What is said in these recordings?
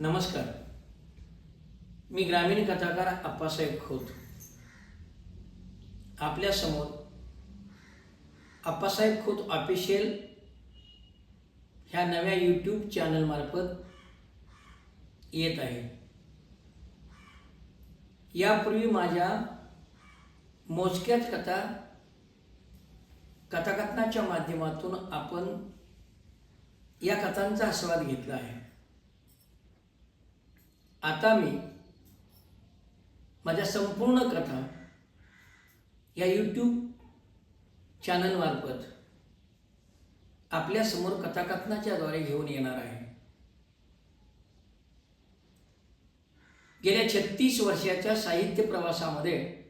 नमस्कार. मी ग्रामीण कथाकार आप्पासाहेब खोत. आपल्यासमोर अप्पासाहेब आप्पासाहेब खोत ऑफिशियल ह्या नव्या यूट्यूब चॅनलमार्फत येत आहे. यापूर्वी माझ्या मोजक्याच कथा कथाकथनाच्या माध्यमातून आपण या कथांचा आस्वाद घेतला आहे. आता मी माझ्या संपूर्ण कथा या यूट्यूब चॅनलमार्फत आपल्यासमोर कथाकथनाच्याद्वारे घेऊन येणार आहे. गेल्या छत्तीस वर्षाच्या साहित्य प्रवासामध्ये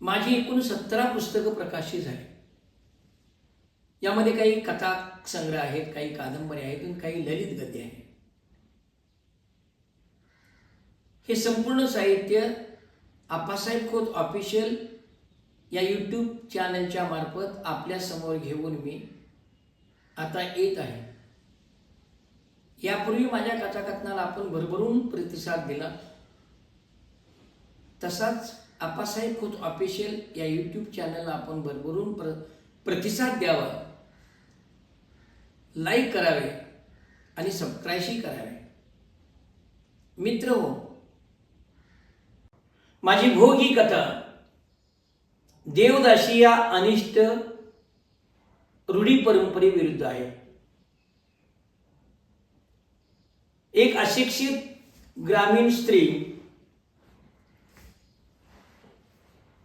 माझी एकूण सतरा पुस्तकं प्रकाशित झाली. यामध्ये काही कथा संग्रह आहेत काही कादंबऱ्या आहेत आणि काही ललित गद्य आहेत. हे संपूर्ण साहित्य आप्पासाहेब खोत ऑफिशियल या यूट्यूब चॅनलच्या मार्फत आपल्यासमोर घेऊन मी आता येत आहे. यापूर्वी माझ्या कथाकथनाला आपण भरभरून प्रतिसाद दिला. तसाच आप्पासाहेब खोत ऑफिशियल या यूट्यूब चॅनलला आपण भरभरून प्र प्रतिसाद द्यावा. लाईक करावे आणि सबस्क्राईबही करावे. मित्र हो माझी भोग ही कथा. देवदाशी या अनिष्ट रूढी परंपरेविरुद्ध आहे. एक अशिक्षित ग्रामीण स्त्री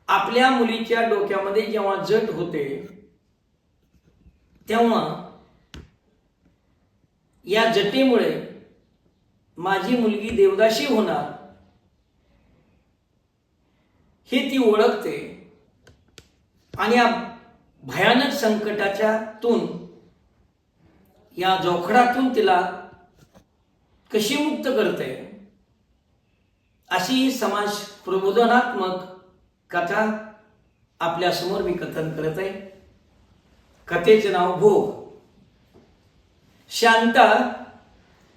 आपल्या मुलीच्या डोक्यामध्ये जेव्हा जट होते तेव्हा या जटेमुळे माझी मुलगी देवदाशी होणार. हे ती ओळखते. आणि या भयानक संकटाच्या तून या जोखडातून तिला कशी मुक्त करते? अशी ही समाज प्रबोधनात्मक कथा आपल्यासमोर मी कथन करत आहे. कथेचे नाव भोग. शांता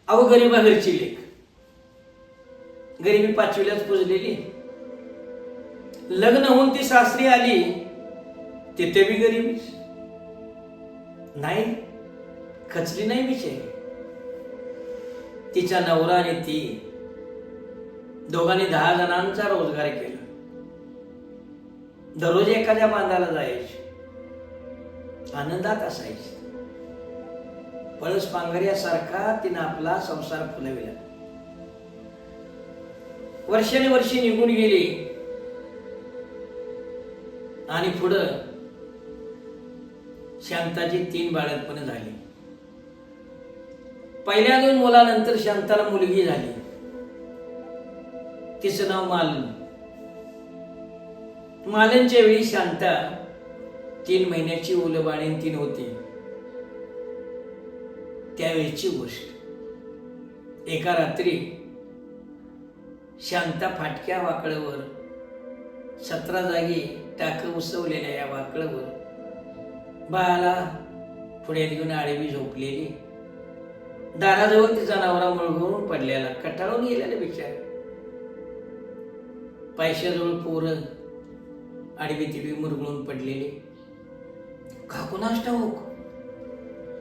अवगरीबा घरची लेख. गरिबी पाचवीलाच पुजलेली लग्न होऊन ती सासरी आली तिथे बी गरीबी. नाही खचली नाही बिचारी. तिच्या नवरा आणि ती दोघांनी दहा जणांचा रोजगार केला. दररोज एखाद्या बांधाला जायचे. आनंदात असायचे. पळस पांघऱ्यासारखा तिनं आपला संसार फुलविला. वर्षाने वर्षे निघून गेली. आणि पुढं शांताची तीन बाळकपण झाली. पहिल्या दोन मुलानंतर शांताला मुलगी झाली. तिचं नाव मालन मालनच्या वेळी शांता तीन महिन्याची उलबाणी तीन होती. त्यावेळीची गोष्ट. एका रात्री शांता फाटक्या वाकळवर सतरा जागी टाक उसवलेल्या या वाकडवर. बाळाला पुढे घेऊन आडवी झोपलेली. दाराजवळ तिचा नवरा मुळगळून पडलेला. कटाळून गेलेला बिचार. पैशाजवळ पोरं आडवी तिडवी मुरगळून पडलेली. का कुणास ठाऊक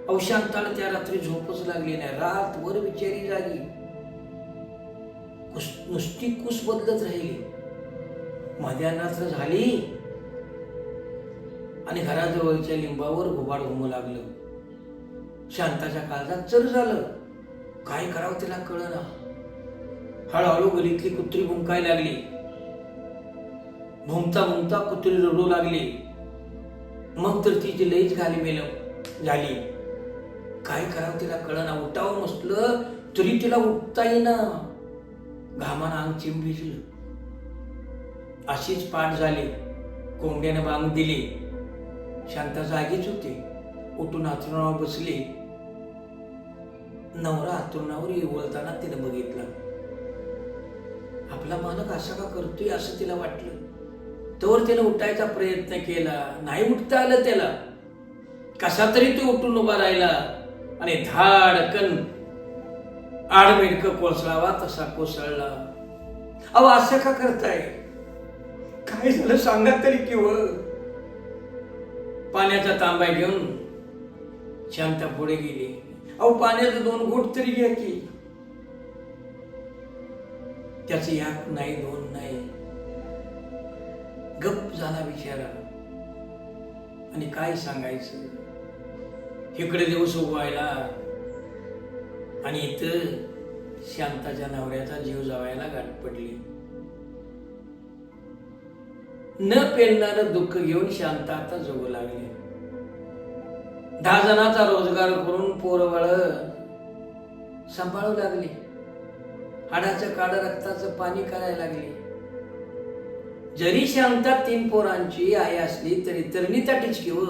अवशांताला त्या रात्री झोपच लागली नाही. रातभर बिचारी जागी. कुस- नुसती कुस बदलत राहिली. मध्यान्ह झाली. आणि घराजवळच्या लिंबावर घुबाड घुमू लागलं. शांताच्या काळजात चर झालं काय करावं तिला कळना हळूहळू गलीतली कुत्री भुंकाय लागली. भुंकता भुंकता कुत्री रडू लागली. मग तर तिची लईच घाली मेल झाली. काय करावं तिला कळना उठावं नसलं तरी तिला उठता येईना. घामानं अंग चिम भिजलं. अशीच पाठ झाली. कोंबड्यानं बांग दिली. शांता जागीच होती. उठून हातरुणावर बसली. नवरा हातरुणावर येवळताना तिनं बघितलं. आपला मालक असं का करतोय असं तिला वाटलं? तर तिनं उठायचा प्रयत्न केला. नाही उठता आलं त्याला. कसा तरी तो उठून उभा राहिला आणि धाडकन आडमेडक कोसळावा तसा कोसळला. अहो असं का करताय? काय झालं सांगा तरी किंवा पाण्याचा तांबा घेऊन शांता पुढे गेली. अहो पाण्याचं दोन घोट तरी घ्या की. त्याचं याक नाही दोन नाही. गप झाला विचारा आणि काय सांगायचं? इकडे दिवस उभायला आणि इथं शांताच्या नवऱ्याचा जीव जावायला गाठ पडली. न पेलणार दुःख घेऊन शांत आता जगू लागले. दहा जणांचा रोजगार करून पोरवळ सांभाळू लागले. हाडाचं काड रक्ताचं पाणी करायला लागले. जरी शांता तीन पोरांची आई असली तरी तरणी ताटीच किंव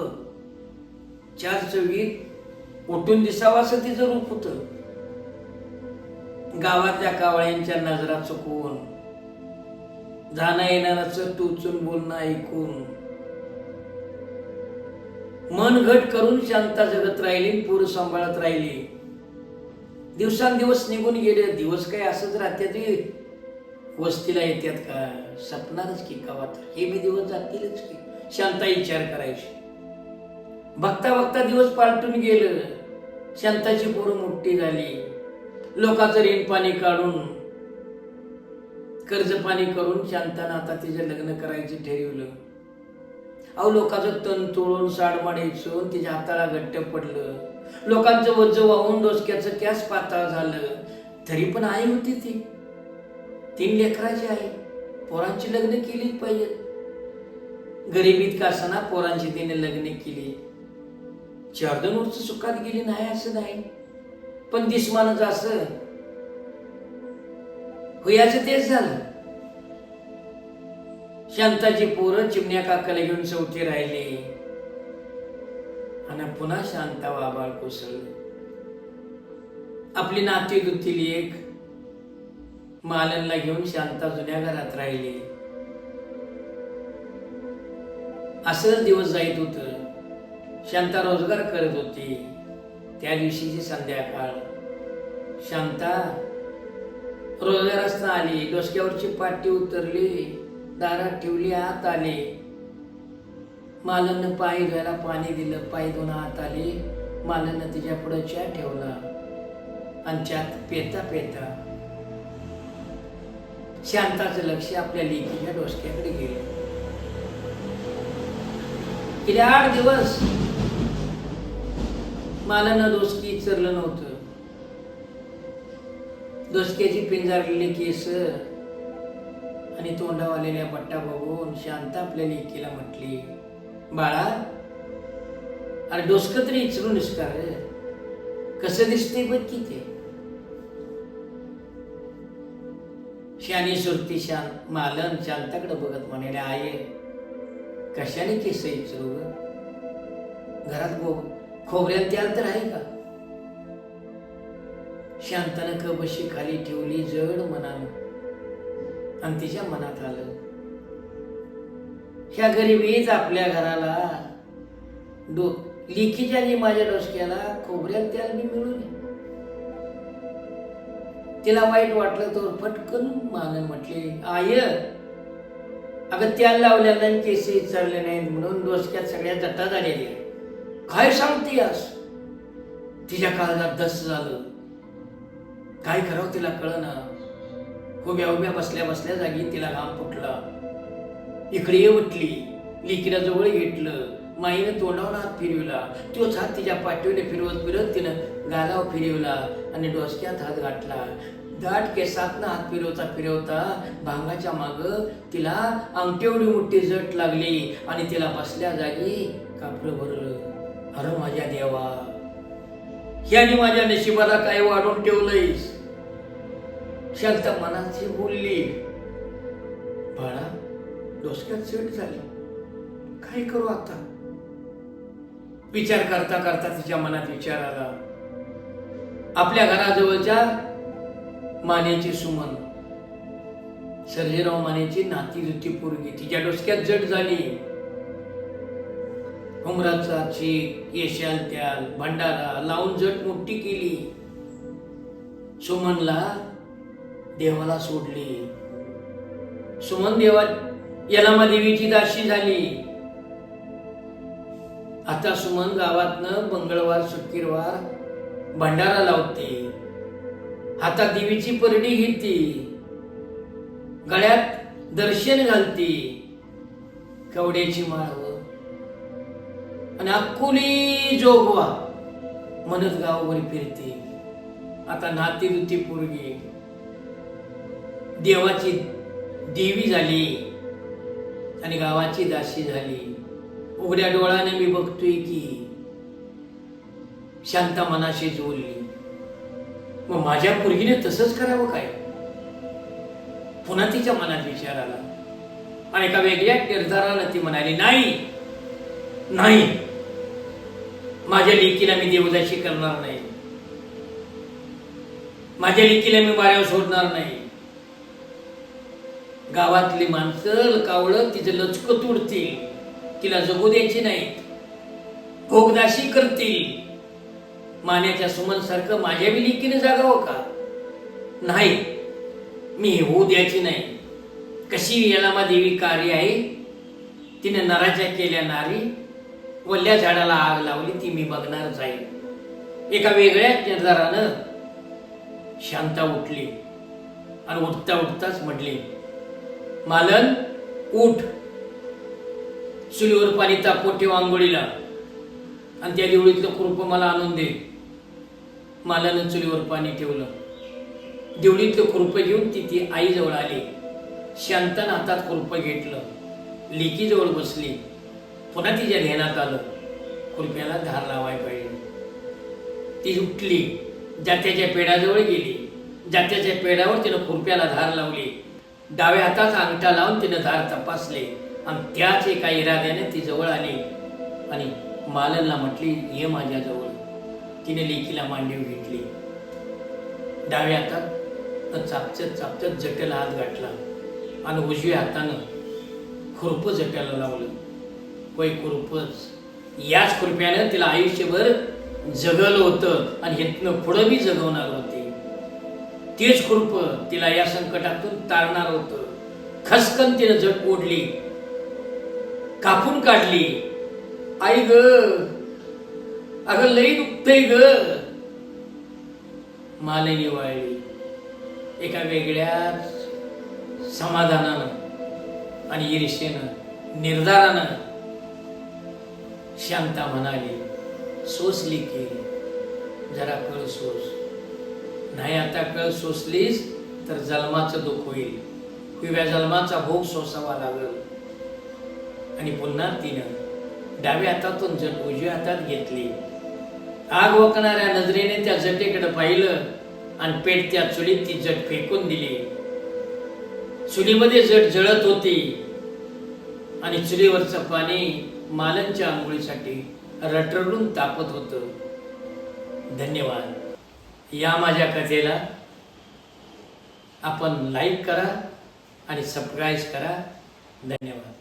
चार चवीत उठून दिसावं असं तिचं रूप होत. गावातल्या कावळ्यांच्या नजरा चुकवून जाणं येणाराचं टोचून बोलणं ऐकून. मन घट करून शांता जगत राहिली पूर सांभाळत राहिली. दिवसांदिवस निघून गेले दिवस काय असंच राहत्यात वस्तीला येतात का? सपणारच की गावात? हे मी दिवस जातीलच की? शांता विचार करायची. बघता बघता दिवस पालटून गेलं. शांताची पोरं मोठी झाली. लोकांचं ऋण पाणी काढून कर्ज पाणी करून शांतानं आता तिचे लग्न करायचं ठरवलं. अहो लोकांचं तण तोडून साडमाड इचून तिच्या हाताला घट्ट पडलं. लोकांचं वज्ज वाहून डोसक्याचं कॅस पातळ झालं. तरी पण आई होती ती. तीन लेकराची आई. पोरांची लग्न केलीच पाहिजेत गरिबीत का असताना पोरांची तिने लग्न केली. चार दोन वर्ष सुखात गेली नाही असं नाही. पण दिसमानच असं हुयाचं तेच झालं. शांताची पोरं चिमण्या काकाला घेऊन चौथी राहिली. आणि पुन्हा शांता वाबाळ कोसळ आपली नाती दुतीली एक. मालनला घेऊन शांता जुन्या घरात राहिली. असं दिवस जाईत होत. शांता रोजगार करत होती. त्या दिवशीची संध्याकाळ. शांता रस्ता आली डोसक्यावरची पाटी उतरली दारात ठेवली आत आले. मालननं पाय घ्यायला पाणी दिलं पाय दोन आत आले. मालननं तिच्या पुढे चहा ठेवला आणि चहात पेता पेता शांताचं लक्ष आपल्या लेकीच्या डोसक्याकडे गेलं. गेले आठ दिवस मालानं डोसकी इचरलं नव्हतं. डोसक्याची पिंजारलेली केस आणि तोंडावालेल्या आलेल्या बघून शांत आपल्या लेकीला म्हटली बाळा अरे डोसकं तरी इचरू का रे? कसं दिसते बघ की ते? शानी सुरती शांत मालन शांताकडे बघत म्हणाले आहे कशाने केस इचरू घरात गो खोबऱ्यात द्याल तर आहे का? शांतानं कबशी खाली ठेवली जड मनानं. आणि तिच्या मनात आलं ह्या गरीबीच आपल्या घराला. डो लिखीच्या माझ्या डोसक्याला खोबऱ्यात त्याला मी मिळून तिला वाईट वाटलं तर पटकन मान म्हटले आय अगं त्याला लावलेला केस चालले नाहीत म्हणून डोसक्यात सगळ्या जटा झालेल्या काय सांगते यास तिच्या काळजात दस झालं. काय करावं तिला कळना उभ्या उभ्या बसल्या बसल्या जागी तिला घाम फुटला. इकडे ये उठली लिकीला जवळ घेतलं. माईनं तोंडावर हात फिरवला. तोच हात तिच्या पाठीवर फिरवत फिरत तिनं गालावर फिरवला आणि डोसक्यात हात घातला. दाट केसातनं हात फिरवता फिरवता भांगाच्या माग तिला अंगठेवडी मोठी जट लागली आणि तिला बसल्या जागी कापड भरलं. अरे माझ्या देवा! ह्याने माझ्या नशिबाला काय वाढून ठेवलंयस? शांत मनाची बोलली. बाळा डोसक्यात सेट झाली. काय करू आता? विचार करता करता तिच्या मनात विचार आला. आपल्या घराजवळच्या मानेची सुमन. सर्जेराव मानेची नाती जुती पोरगी तिच्या डोसक्यात जड झाली. हुमराचा चीक येशाल त्याल भंडारा लावून जट मोठी केली. सुमनला देवाला सोडली. सुमन देवा यलामा देवीची दाशी झाली. आता सुमन गावातनं मंगळवार शुक्रवार भंडारा लावते. आता देवीची परडी घेते. गळ्यात दर्शन घालते. कवड्याची माळ आणि अक्कोली जोगवा म्हणत गावभर फिरते. आता नाती दुती पोरगी. देवाची देवी झाली आणि गावाची दासी झाली. उघड्या डोळ्याने मी बघतोय की शांता मनाशी जोडली मग माझ्या पोरगीने तसंच करावं काय? पुन्हा तिच्या मनात विचार आला. आणि एका वेगळ्या निर्धाराला ती म्हणाली नाही नाही. माझ्या लेकीला मी देवदाशी करणार नाही. माझ्या लेकीला मी माऱ्यावर सोडणार नाही. गावातली माणसं कावळं तिचं लचक तुडतील. तिला जगू द्यायची नाही. भोगदाशी करतील. मान्याच्या सुमनसारखं माझ्या बी लेकीने जागावं का? नाही मी होऊ द्यायची नाही. कशी यलामा देवी कार्य आहे? तिने नराच्या केल्या नारी वल्ल्या झाडाला आग लावली ती मी बघणार जाईल एका वेगळ्याच निर्धारानं शांता उठली आणि उठता उठताच म्हटली मालन उठ. चुलीवर पाणी तापवत ठेव आंघोळीला आणि त्या देवळीतलं कुरूप मला आणून दे. मालानं चुलीवर पाणी ठेवलं. देवळीतलं खुरप घेऊन ती ती आईजवळ आली. शांतन हातात खुरप घेतलं. लेकीजवळ बसली. पुन्हा तिच्या ध्यानात आलं खुरप्याला धार लावाय पाहिजे ती उठली जात्याच्या पेडाजवळ गेली. जात्याच्या पेडावर तिनं खुरप्याला धार लावली. डाव्या हातात अंगठा लावून तिनं धार तपासले. आणि त्याच एका इराद्याने ती जवळ आली. आणि मालनला म्हटली ये माझ्याजवळ तिने लेकीला मांडीव घेतली. डाव्या हातात चापचत चापचत जटेला हात गाठला. आणि उजव्या हातानं खुरपं जट्याला लावलं. वय कृपच याच कृप्यानं तिला आयुष्यभर जगलं होतं आणि हेतनं पुढं बी जगवणार होते. तेच कृप तिला या संकटातून तारणार होतं. खसकन तिनं जग ओढली कापून काढली. आई ग अगं लई दुखतय ग. मालिनी वाळली एका वेगळ्याच समाधानानं आणि ईर्षेनं निर्धारानं शांता म्हणाली सोसली की जरा कळ सोस. नाही आता कळ सोसलीस तर जन्माचं दुःख होईल. किंवा जन्माचा भोग सोसावा लागल. आणि पुन्हा तिनं डाव्या हातातून जट उजव्या हातात घेतली. आग वकणाऱ्या नजरेने त्या जटेकडे पाहिलं आणि पेट त्या चुलीत ती जट फेकून दिली. चुलीमध्ये जट जळत होती आणि चुलीवरचं पाणी मालनच्या आंघोळीसाठी रटरडून तापत होतं. धन्यवाद. या माझ्या कथेला आपण लाईक करा आणि सबस्क्राईब करा. धन्यवाद.